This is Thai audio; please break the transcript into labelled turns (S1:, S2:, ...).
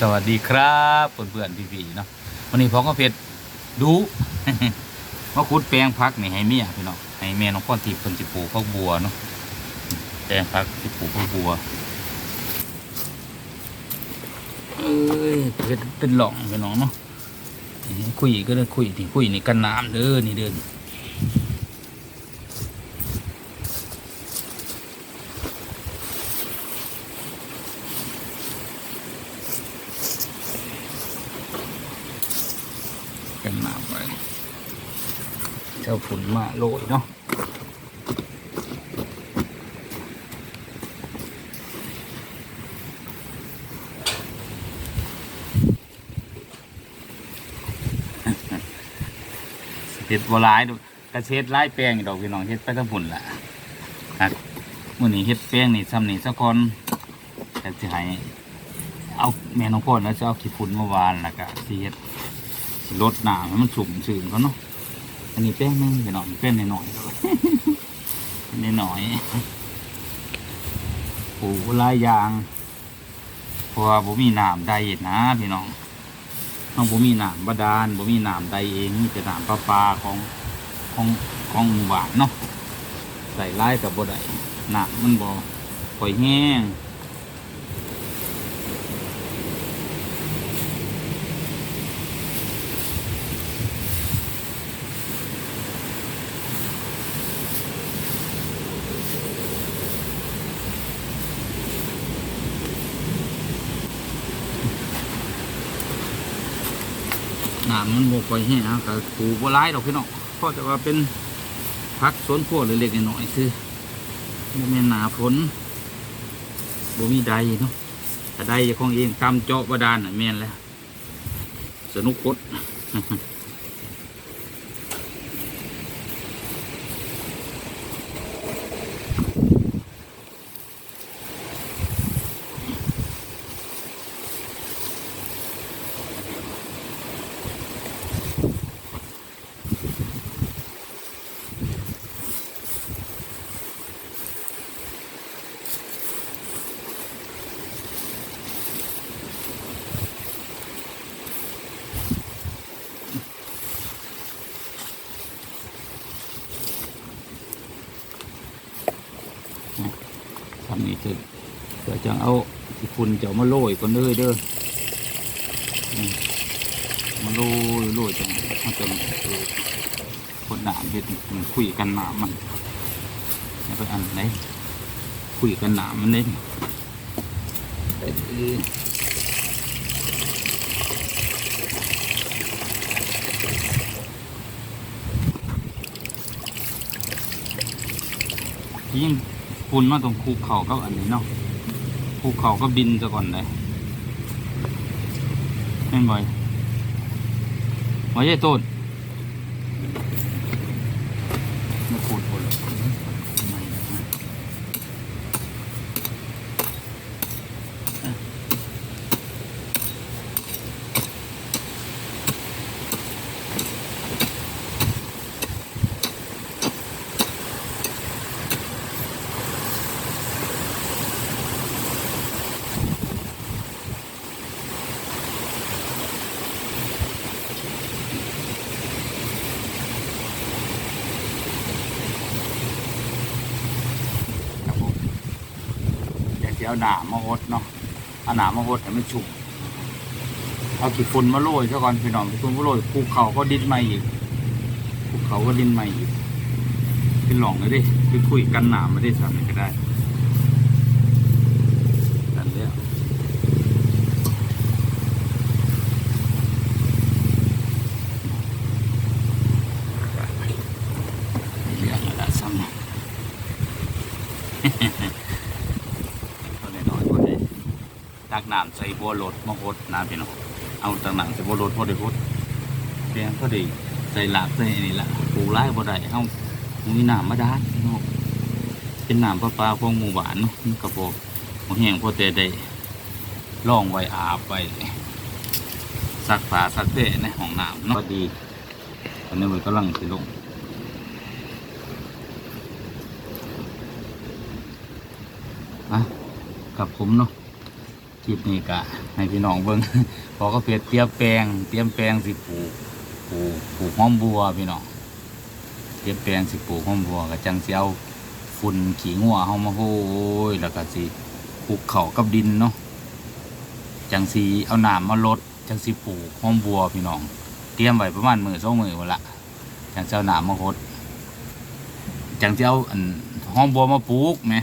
S1: สวัสดีครับเพื่อนๆพี่ๆเนาะวันนี้ผมก็เพชรดูมาขุดแปลงพักนี่ให้เมียพี่น้องให้แม่น้องพ่อนทีเพิ่นสิปลูกพักบัวเนาะแปลงพักสิปลูกพักบัวเอ้ยเพชรเป็นหลองพี่น้องเนาะคุยก็ได้คุยนี่คุยนี่กันน้ำเด้อนี่เด้อ กันน้ำไว้เจ้าฝุ่นมาโรยเนาะเห็ดบัวลายดูกระเช็ดไลายแป้งดอกพี่น้องเฮ็ดไปทั้งฝุ่นละครับมื่อนี้เฮ็ดแป้งนี่ซ้ำนี่สักคนแต่จะให้เอาแม่น้องพ่อแล้วจะเอาขี้ฝุ่นมาวานแล้วก็สิเฮ็ด ลดหนาให้มันสุ่มสื่นเขาเนาะอันนี้แป้งนึงไปหน่อยแป้งหน่อยๆหน่อยๆปลูกลายยางเพราะว่าบ่มีน้ำใดนะพี่น้องต้องบ่มีน้ำบาดาลบ่มีน้ำใดเองมีแต่น้ำประปลาของของของหมู่บ้านเนาะใส่ไล่กับบ่ได้น้ำมันบ่ปล่อยแห้ง น้ำมันโมกไปให้นะก็ปลูกบัวร้ายดอกพี่น้องเพราะจะว่าเป็นพักสวนครัวเล็กๆน้อยๆคือบ่แม่นหนาฝนบ่มีใดเนาะแต่ใดจ้าของเองตามเจาะบาดาลน่ะแม่นแล้วสนุกกด ทำนี่คือเพื่อจะเอาที่ฝุ่นจะมาโรยก่อนเลยเด้อมาโรยโรยจังมันจะคนหนามเห็ดมันคุยกันหนามมันแล้วไปอันไหนคุยกันหนามมันเด้เอ้ยยิ่ง คุณมาตรงภูเขากับอันนี้เนาะภูเขาก็บินซะก่อนเลยเห็นบ่อยบ่ใช่ต้นมาขูดหมดเลยไม่นะฮะครับผมอยากจะ เอาหนามมาหดเนาะเอาหนามมาหดให้มันฉุกเอาขี้ฝุ่นมาโรยซะก่อนพี่น้องขี้ฝุ่นมาโรยภูเขาก็ดินใหม่อีกภูเขาก็ดินใหม่อีกเป็นหลองเลยดิคือคุยกันหนามไมาได้ทำอะไรก็ได้นั่นแล้วเรื่องอะไรซ้ำนะ ตัวน้อยๆพอได้ ตักน้ำใส่บัวรถมาหดน้ำพี่น้องเอาตักน้ำใส่บัวรถพอได้หดเพียงพอดีใส่หลากใส่นนี่ละปูไร่บ่ได้เฮามีน้ำมาด้านพี่น้องเป็นน้ำประปาของหมู่บ้านเนาะกระบอกบ่แห้งพอแต่ได้ล่องไว้อาบไว้ซักผ้าซักเตะในห้องน้ำเนาะพอดีตอนนี้มันกำลังสิลงอะกับผมเนาะ คลิปนี้กะให้พี่น้องเบิ่งพอก็เพียเตรียมแปลง เตรียมแปลงสิปลูกปลูกปลูกห้อมบัวพี่น้องเตรียมแปลงสิปลูกห้อมบัวก็จังสิเอาฝุ่นขี้งัวเฮามาโห้ยแล้วก็สิคลุกเข้ากับดินเนาะจังสีเอาหน้ำมาลดจังสีปลูกห้อมบัวพี่น้อง เตรียมไว้ประมาณมือสองมือวันละจังสิเอาน้ำมาหดจังสิเอาอันหอมบัวมาปลูกไหม